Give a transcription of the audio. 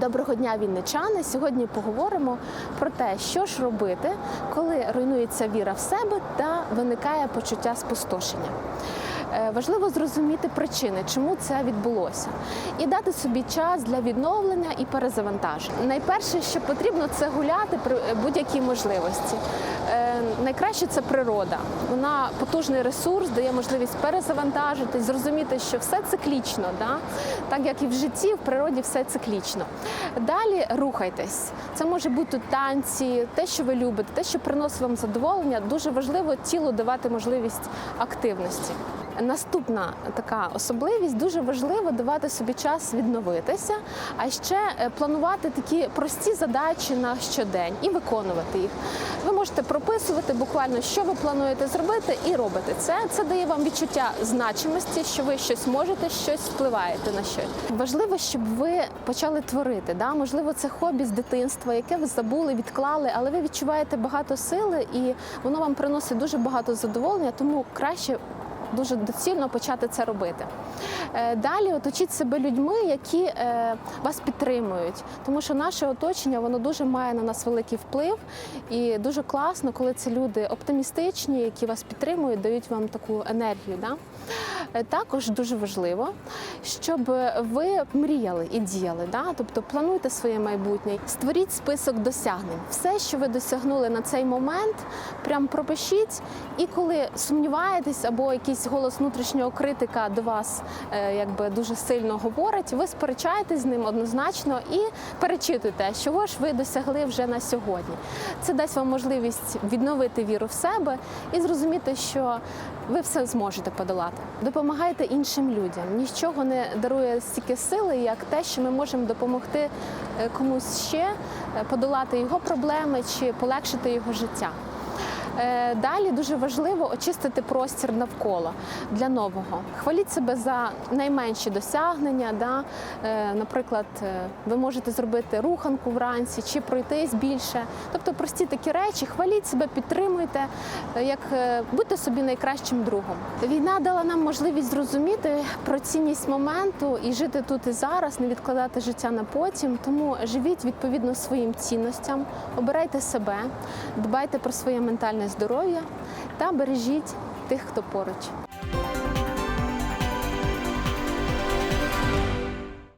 Доброго дня, вінничани! Сьогодні поговоримо про те, що ж робити, коли руйнується віра в себе та виникає почуття спустошення. Е, Важливо зрозуміти причини, чому це відбулося, і дати собі час для відновлення і перезавантаження. Найперше, що потрібно, це гуляти при будь-якій можливості. Е, Найкраще це природа. Вона потужний ресурс, дає можливість перезавантажитись, зрозуміти, що все циклічно, да? так як і в житті, в природі все циклічно. Далі рухайтесь. Це може бути танці, те, що ви любите, те, що приносить вам задоволення. Дуже важливо тілу давати можливість активності. Наступна така особливість дуже важливо давати собі час відновитися, а ще е, планувати такі прості задачі на щодень і виконувати їх. Ви можете прописувати буквально, що ви плануєте зробити, і робите це. Це дає вам відчуття значимості, що ви щось можете, щось впливаєте на щось. Важливо, щоб ви почали творити. Да? Можливо, це хобі з дитинства, яке ви забули, відклали, але ви відчуваєте багато сили, і воно вам приносить дуже багато задоволення, тому краще дуже доцільно почати це робити. Е, Далі оточіть себе людьми, які е, вас підтримують, тому що наше оточення воно дуже має на нас великий вплив, і дуже класно, коли це люди оптимістичні, які вас підтримують, дають вам таку енергію. Да? Е, Також дуже важливо, щоб ви мріяли і діяли. Да? Тобто плануйте своє майбутнє, створіть список досягнень. Все, що ви досягнули на цей момент, прям пропишіть. І коли сумніваєтесь або якийсь голос внутрішнього критика до вас е, якби дуже сильно говорить, ви сперечаєтесь з ним однозначно і перечитуйте, чого ж ви досягли вже на сьогодні. Це дасть вам можливість відновити віру в себе і зрозуміти, що ви все зможете подолати. Допомагайте іншим людям. Нічого не дарує стільки сили, як те, що ми можемо допомогти е, комусь ще е, подолати його проблеми чи полегшити його життя. Е, Далі дуже важливо очистити простір навколо для нового. Хваліть себе за найменші досягнення. Да? Е, Наприклад, е, ви можете зробити руханку вранці чи пройтись більше. Тобто прості такі речі, хваліть себе, підтримуйте, як будьте собі найкращим другом. Війна дала нам можливість зрозуміти про цінність моменту і жити тут і зараз, не відкладати життя на потім. Тому живіть відповідно своїм цінностям, обирайте себе, дбайте про своє ментальне здоров'я та бережіть тих, хто поруч.